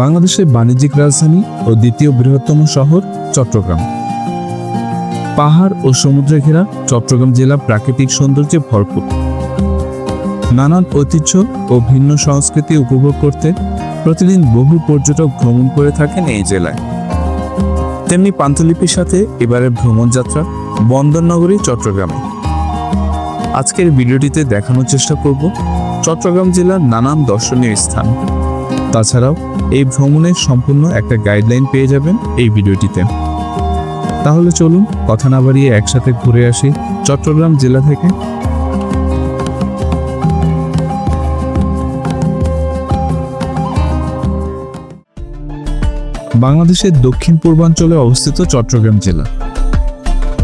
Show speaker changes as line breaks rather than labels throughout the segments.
বাংলাদেশের বাণিজ্যিক রাজধানী ও দ্বিতীয় বৃহত্তম শহর চট্টগ্রাম। পাহাড় ও সমুদ্রে ঘেরা চট্টগ্রাম জেলা প্রাকৃতিক সৌন্দর্যে ভরপুর। নানান ঐতিহ্য ও ভিন্ন সংস্কৃতি উপভোগ করতে প্রতিদিন বহু পর্যটক ভ্রমণ করে থাকেন এই জেলায়। তেমনি পান্থলিপির সাথে এবারের ভ্রমণ যাত্রা বন্দরনগরী চট্টগ্রামে। আজকের ভিডিওটিতে দেখানোর চেষ্টা করব চট্টগ্রাম জেলার নানান দর্শনীয় স্থান। তাছাড়াও এই ভ্রমণের সম্পূর্ণ একটা গাইডলাইন পেয়ে যাবেন এই ভিডিওটিতে। তাহলে চলুন কথা না বাড়িয়ে একসাথে ঘুরে আসি চট্টগ্রাম জেলা থেকে। বাংলাদেশের দক্ষিণ পূর্বাঞ্চলে অবস্থিত চট্টগ্রাম জেলা।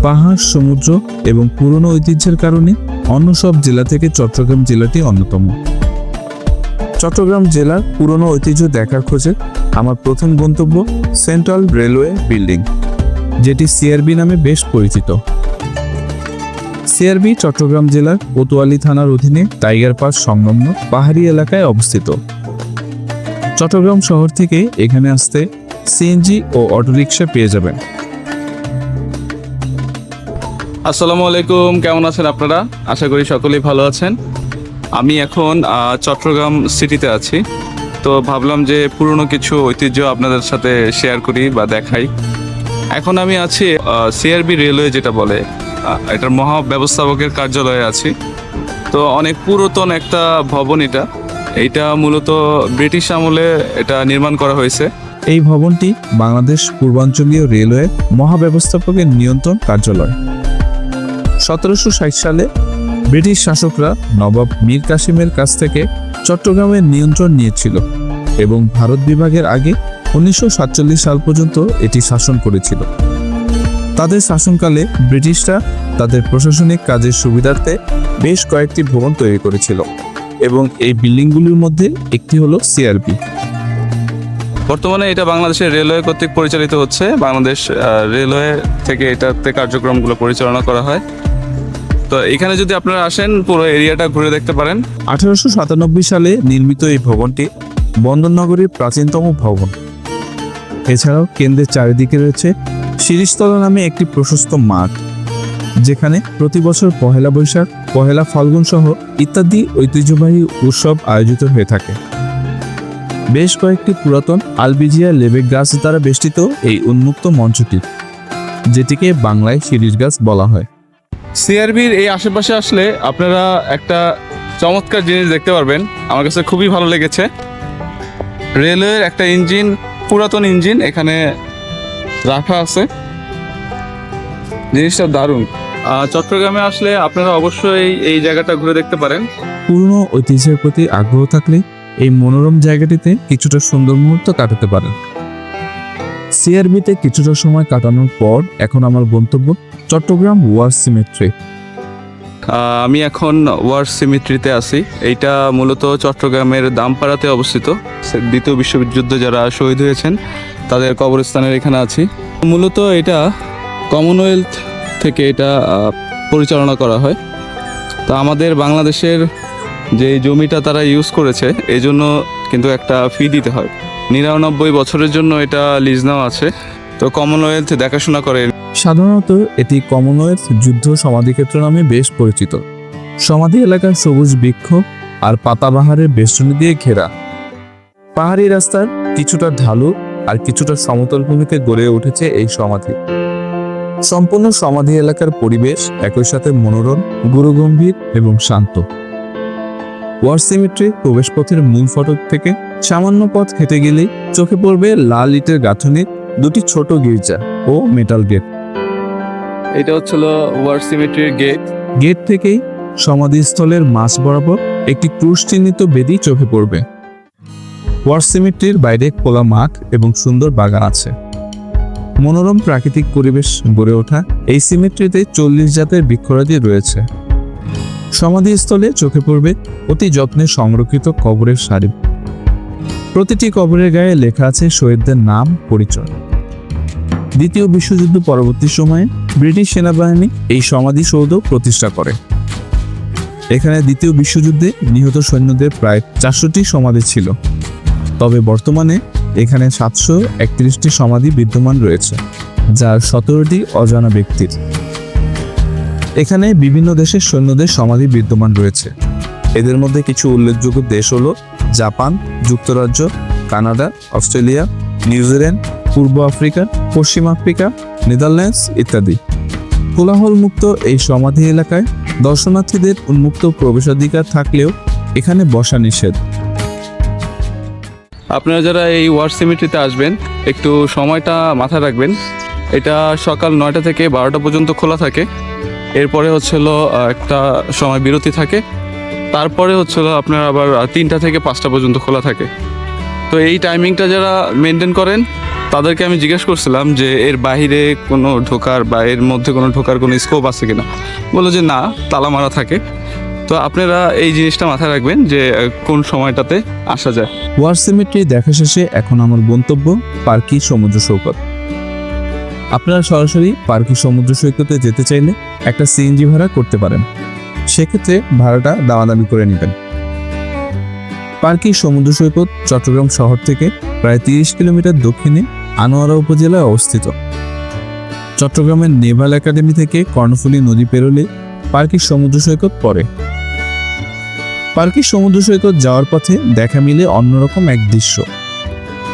পাহাড়, সমুদ্র এবং পুরনো ঐতিহ্যের কারণে অন্য সব জেলা থেকে চট্টগ্রাম জেলাটি অন্যতম। চট্টগ্রাম জেলার পুরনো ঐতিহ্য দেখার খোঁজে আমার প্রথম গন্তব্য সেন্ট্রাল রেলওয়ে বিল্ডিং, যেটি সিআরবি নামে বেশ পরিচিত। সিআরবি চট্টগ্রাম জেলার কোতোয়ালি থানার অধীনে টাইগার পাস সংলগ্ন পাহাড়ি এলাকায় অবস্থিত। চট্টগ্রাম শহর থেকে এখানে আসতে সিএনজি ও অটোরিকশা পেয়ে যাবেন।
আসসালামু আলাইকুম, কেমন আছেন আপনারা? আশা করি সকলেই ভালো আছেন। আমি এখন চট্টগ্রাম সিটিতে আছি। তো ভাবলাম যে পুরনো কিছু ঐতিহ্য আপনাদের সাথে শেয়ার করি বা দেখাই। এখন আমি আছি সিআরবি রেলওয়ে যেটা বলে এটার মহা ব্যবস্থাপকের কার্যালয়ে আছি। তো অনেক পুরাতন একটা ভবন এটা। এটা মূলত ব্রিটিশ আমলে এটা নির্মাণ করা হয়েছে।
এই ভবনটি বাংলাদেশ পূর্বাঞ্চলীয় রেলওয়ে মহাব্যবস্থাপকের নিয়ন্ত্রণ কার্যালয়। সতেরোশো ষাট সালে ব্রিটিশ শাসকরা নবাব মীর কাসিমের কাছ থেকে চট্টগ্রামের নিয়ন্ত্রণ নিয়েছিল এবং ভারত বিভাগের আগে উনিশশো সাতচল্লিশ সাল পর্যন্ত এটি শাসন করেছিল। তাদের শাসনকালে ব্রিটিশরা তাদের প্রশাসনিক কাজের সুবিধার্থে বেশ কয়েকটি ভবন তৈরি করেছিল এবং এই বিল্ডিংগুলির মধ্যে একটি হলো সিআরপি
বর্তমানে এটা বাংলাদেশের রেলওয়ে কর্তৃক পরিচালিত হচ্ছে। বাংলাদেশ রেলওয়ে থেকে এটাতে কার্যক্রমগুলো পরিচালনা করা হয়। তো এখানে যদি আপনারা আসেন, পুরো এরিয়াটা ঘুরে দেখতে পারেন।
আঠারোশো সাতানব্বই সালে নির্মিত এই ভবনটি বন্দরনগরীর প্রাচীনতম ভবন। এছাড়াও কেন্দ্রের চারিদিকে রয়েছে শিরিষতলা নামে একটি প্রশস্ত মাঠ, যেখানে প্রতি বছর পহেলা বৈশাখ, পহেলা ফাল্গুন সহ ইত্যাদি ঐতিহ্যবাহী উৎসব আয়োজিত হয়ে থাকে। বেশ কয়েকটি পুরাতন আলবিজিয়া লেবেক গাছ দ্বারা বেষ্টিত এই উন্মুক্ত মঞ্চটি, যেটিকে বাংলায় শিরিষ গাছ বলা হয়।
সিআরবির এই আশেপাশে আসলে আপনারা একটা চমৎকার জিনিস দেখতে পারবেন। আমার কাছে খুবই ভালো লেগেছে। রেলওয়ের একটা ইঞ্জিন, পুরাতন ইঞ্জিন এখানে রাখা আছে। জিনিসটা দারুণ। চট্টগ্রামে আসলে আপনারা অবশ্যই এই জায়গাটা ঘুরে দেখতে পারেন।
পুরনো ঐতিহ্যের প্রতি আগ্রহ থাকলে এই মনোরম জায়গাটিতে কিছুটা সুন্দর মুহূর্ত কাটাতে পারেন। সিআরবিতে কিছুটা সময় কাটানোর পর এখন আমার গন্তব্য চট্টগ্রাম ওয়ার সিমেট্রি।
আমি এখন ওয়ার সিমিট্রিতে আছি। এইটা মূলত চট্টগ্রামের দামপাড়াতে অবস্থিত। দ্বিতীয় বিশ্বযুদ্ধ যারা শহীদ হয়েছেন, তাদের কবরস্থানের এখানে আছি। মূলত এটা কমনওয়েলথ থেকে এটা পরিচালনা করা হয়। তো আমাদের বাংলাদেশের যে জমিটা তারা ইউজ করেছে এই জন্য কিন্তু একটা ফি দিতে হয়। নিরানব্বই বছরের জন্য এটা লিজ নেওয়া আছে। তো কমনওয়েলথ দেখাশোনা করে।
সাধারণত এটি কমনওয়েলথ যুদ্ধ সমাধিক্ষেত্র নামে বেশ পরিচিত। সমাধি এলাকার সবুজ বৃক্ষ আর পাতাবাহারের বেষ্টনী দিয়ে ঘেরা। পাহাড়ি রাস্তার কিছুটা ঢালু আর কিছুটা সমতল ভূমিতে গড়ে উঠেছে এই সমাধি। সম্পূর্ণ সমাধি এলাকার পরিবেশ একই সাথে মনোরম, গুরুগম্ভীর এবং শান্ত। ওয়ার সিমেট্রি প্রবেশপথের মূল ফটক থেকে সামান্য পথ হেঁটে গেলেই চোখে পড়বে লাল ইটের গাঁথনির দুটি ছোট গির্জা ও মেটাল গেট
এটা হচ্ছিল ওয়ার সিমেট্রির গেট
গেট থেকেই সমাধিস্থলের মাঝ বরাবর একটি ক্রুশ চিহ্নিত বেদি চোখে পড়বে। ওয়ার সিমেট্রির বাইরে খোলা মাঠ এবং সুন্দর বাগান আছে। মনোরম প্রাকৃতিক পরিবেশ গড়ে ওঠা এই সিমেট্রিতে চল্লিশ জাতের বৃক্ষরাজি রয়েছে। সমাধিস্থলে চোখে পড়বে অতি যত্নে সংরক্ষিত কবরের সারি। প্রতিটি কবরের গায়ে লেখা আছে শহীদদের নাম, পরিচয়। দ্বিতীয় বিশ্বযুদ্ধ পরবর্তী সময়ে ব্রিটিশ সেনাবাহিনী এই সমাধিসৌধ প্রতিষ্ঠা করে। এখানে দ্বিতীয় বিশ্বযুদ্ধে নিহত সৈন্যদের প্রায় চারশোটি সমাধি ছিল। তবে বর্তমানে এখানে সাতশো একত্রিশটি সমাধি বিদ্যমান রয়েছে, যার সতেরোটি অজানা ব্যক্তির। এখানে বিভিন্ন দেশের সৈন্যদের সমাধি বিদ্যমান রয়েছে। এদের মধ্যে কিছু উল্লেখযোগ্য দেশ হলো জাপান, যুক্তরাজ্য, কানাডা, অস্ট্রেলিয়া, নিউজিল্যান্ড, পূর্ব আফ্রিকা, পশ্চিম আফ্রিকা, নেদারল্যান্ডস ইত্যাদি। কোলাহল মুক্ত এই সমাধি এলাকায় দর্শনার্থীদের উন্মুক্ত প্রবেশাধিকার থাকলেও এখানে বসা নিষেধ।
আপনারা যারা এই ওয়ার সিমিট্রিতে আসবেন, একটু সময়টা মাথায় রাখবেন। এটা সকাল নয়টা থেকে বারোটা পর্যন্ত খোলা থাকে। এরপরে হচ্ছে হলো একটা সময় বিরতি থাকে। তারপরে হচ্ছে আপনার আবার তিনটা থেকে পাঁচটা পর্যন্ত খোলা থাকে। তো এই টাইমিংটা যারা মেনটেন করেন, তাদেরকে আমি জিজ্ঞেস করছিলাম যে এর বাইরে কোনো ঢোকার বা এর মধ্যে কোনো ঢোকার কোনো স্কোপ আছে কিনা? বলল যে না, তালা মারা থাকে। তো আপনারা এই জিনিসটা মাথায় রাখবেন যে কোন সময়টাতে আসা যায়।
ওয়ার সিমেট্রি দেখা শেষে এখন আমার গন্তব্য পার্কি সমুদ্র সৈকত। আপনারা সরাসরি পার্কি সমুদ্র সৈকতে যেতে চাইলে একটা সিএনজি ভাড়া করতে পারেন। সেক্ষেত্রে ভাড়াটা দামাদামি করে নেবেন। পার্কি সমুদ্র সৈকত চট্টগ্রাম শহর থেকে প্রায় তিরিশ কিলোমিটার দক্ষিণে আনোয়ারা উপজেলায় অবস্থিত। চট্টগ্রামের নেভাল একাডেমি থেকে কর্ণফুলী নদী পেরোলে পার্কি সমুদ্র সৈকত পড়ে। পার্কের সমুদ্র সৈকত যাওয়ার পথে দেখা মিলে অন্যরকম এক দৃশ্য।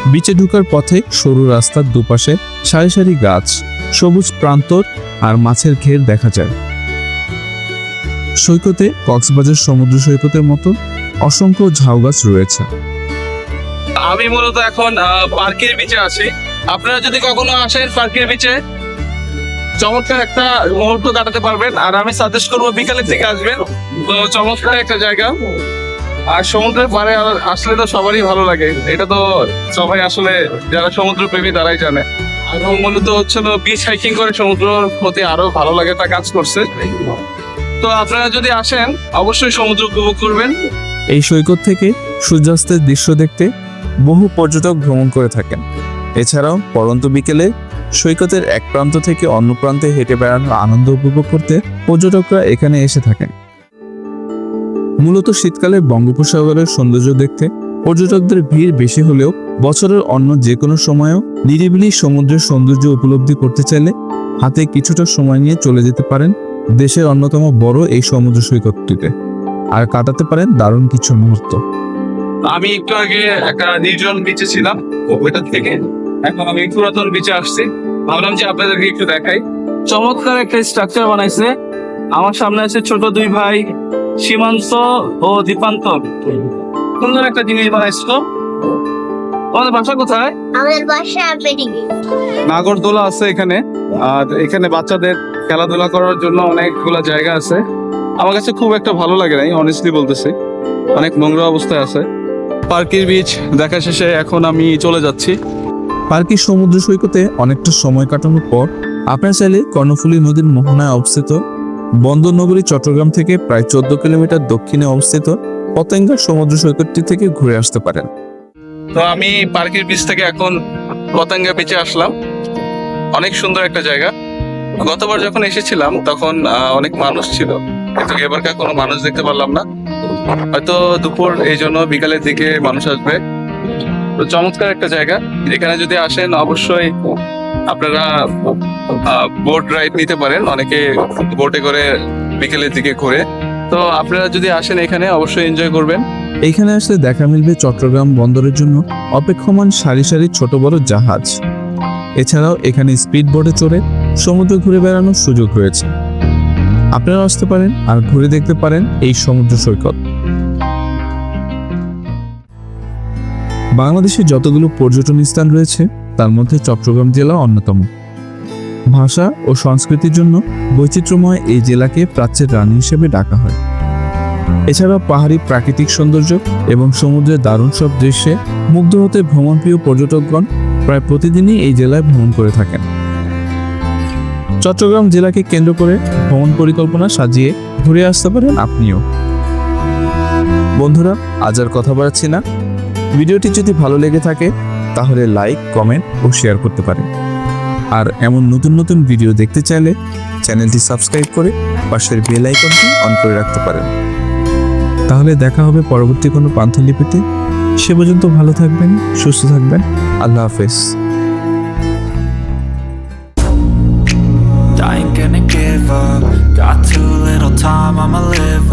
বিচে ঢুকার পথে সরু রাস্তার দুপাশে সারি সারি গাছ, সবুজ প্রান্তর আর মাছের ঘের দেখা যায়। সৈকতে, কক্সবাজার সমুদ্র সৈকতের মতো অসংখ্য ঝাউ গাছ রয়েছে।
আমি মূলত এখন পার্কের বিচে আছি। আপনারা যদি কখনো আসেন পার্কের বিচে চমৎকার একটা মুহূর্ত কাটাতে পারবেন। আর আমি সাজেস্ট করব বিকালের দিকে আসবেন। চমৎকার একটা জায়গা। আর সমুদ্রের পাড়ে আর- আসলে তো সবারই ভালো লাগে। এটা তো সবাই আসলে যারা সমুদ্র প্রেমী তারাই জানে। আর মূলত হচ্ছিল বিচ হাইকিং করে সমুদ্রের প্রতি আরও ভালো লাগে, তা কাজ করছে। তো আপনারা যদি আসেন, অবশ্যই সমুদ্র উপভোগ করবেন।
এই সৈকত থেকে সূর্যাস্তের দৃশ্য দেখতে বহু পর্যটক ভ্রমণ করে থাকেন। এছাড়াও পরন্ত বিকেলে সৈকতের এক প্রান্ত থেকে অন্য প্রান্তে হেঁটে বেড়ানোর আনন্দ উপভোগ করতে পর্যটকরা এখানে এসে থাকেন। মূলত শীতকালে বঙ্গোপসাগরের সৌন্দর্য দেখতে পর্যটকদের ভিড় বেশি হলেও বছরের অন্য যে কোনো সময়েও নিরিবিলি সমুদ্রের সৌন্দর্য উপলব্ধি করতে চাইলে হাতে কিছুটা সময় নিয়ে চলে যেতে পারেন দেশের অন্যতম বড় এই সমুদ্র সৈকতটিতে। আর কাটাতে পারেন দারুণ কিছু মুহূর্ত।
আমি একটু আগে একটা নির্জন বিচে ছিলাম ওইটা থেকে। এখন আমি পুরাতন বিচে আসছি। ভাবলাম যে আপনাদেরকে একটু দেখাই। চমৎকার একটা স্ট্রাকচার বানাইছে। আমার সামনে আছে ছোট দুই ভাই সীমান্ত ও দীপান্ত সুন্দর একটা জিনিস বানাইছিল তোমাদের বাসা কোথায়?
আমাদের বাসা
নাগরদোলা আছে এখানে। আর এখানে বাচ্চাদের খেলাধুলা করার জন্য অনেকগুলা জায়গা আছে। আমার কাছে খুব একটা ভালো লাগে নাই অনেস্টলি বলতেছি। অনেক নোংরা অবস্থায় আছে। পার্কির বিচ দেখা শেষে এখন আমি চলে যাচ্ছি।
পার্কের সমুদ্র সৈকতে অনেকটা সময় কাটানোর পর আপনারা চাইলে কর্ণফুলী নদীর মোহনায় অবস্থিত বন্দরনগরী চট্টগ্রাম থেকে প্রায় চোদ্দ কিলোমিটার দক্ষিণে অবস্থিত পতেঙ্গা সমুদ্র সৈকতটি থেকে ঘুরে আসতে পারেন।
তো আমি পার্কের বিচ থেকে এখন পতঙ্গা বিচে আসলাম। অনেক সুন্দর একটা জায়গা। গতবার যখন এসেছিলাম, তখন অনেক মানুষ ছিল। কিন্তু এবারকার কোনো মানুষ দেখতে পারলাম না। হয়তো দুপুর এই জন্য বিকালের দিকে মানুষ আসবে। তো চমৎকার একটা জায়গা। এখানে যদি আসেন, অবশ্যই আপনারা বোট রাইড নিতে পারেন। অনেকে বোটে করে বিকেলের দিকে ঘুরে। তো আপনারা যদি আসেন এখানে, অবশ্যই এনজয় করবেন।
এইখানে আসলে দেখা মিলবে চট্টগ্রাম বন্দরের জন্য অপেক্ষমান সারি সারি ছোট বড় জাহাজ। এছাড়াও এখানে স্পিড বোটে চড়ে সমুদ্র ঘুরে বেড়ানোর সুযোগ রয়েছে আপনারা আসতে পারেন আর ঘুরে দেখতে পারেন এই সমুদ্র সৈকত। বাংলাদেশে যতগুলো পর্যটন স্থান রয়েছে, তার মধ্যে চট্টগ্রাম জেলা অন্যতম। ভাষা ও সংস্কৃতির জন্য বৈচিত্র্যময় এই জেলাকে প্রাচ্যের রানী হিসেবে ডাকা হয়। এছাড়াও পাহাড়ি প্রাকৃতিক সৌন্দর্য এবং সমুদ্রের দারুণ সব দৃশ্যে মুগ্ধ হতে ভ্রমণপ্রিয় পর্যটকগণ প্রায় প্রতিদিনই এই জেলায় ভ্রমণ করে থাকেন। চট্টগ্রাম জেলাকে কেন্দ্র করে ভ্রমণ পরিকল্পনা সাজিয়ে ঘুরে আসতে পারেন আপনিও। বন্ধুরা, আজ আর কথা বাড়াচ্ছি না। ভিডিওটি যদি ভালো লেগে থাকে, তাহলে লাইক, কমেন্ট ও শেয়ার করতে পারেন। আর এমন নতুন নতুন ভিডিও দেখতে চাইলে চ্যানেলটি সাবস্ক্রাইব করে পাশের বেল আইকনটি অন করে রাখতে পারেন। তাহলে দেখা হবে পরবর্তী কোনো পান্থলিপিতে। সে পর্যন্ত ভালো থাকবেন, সুস্থ থাকবেন।
আল্লাহ হাফেজ।
Time, I'ma live.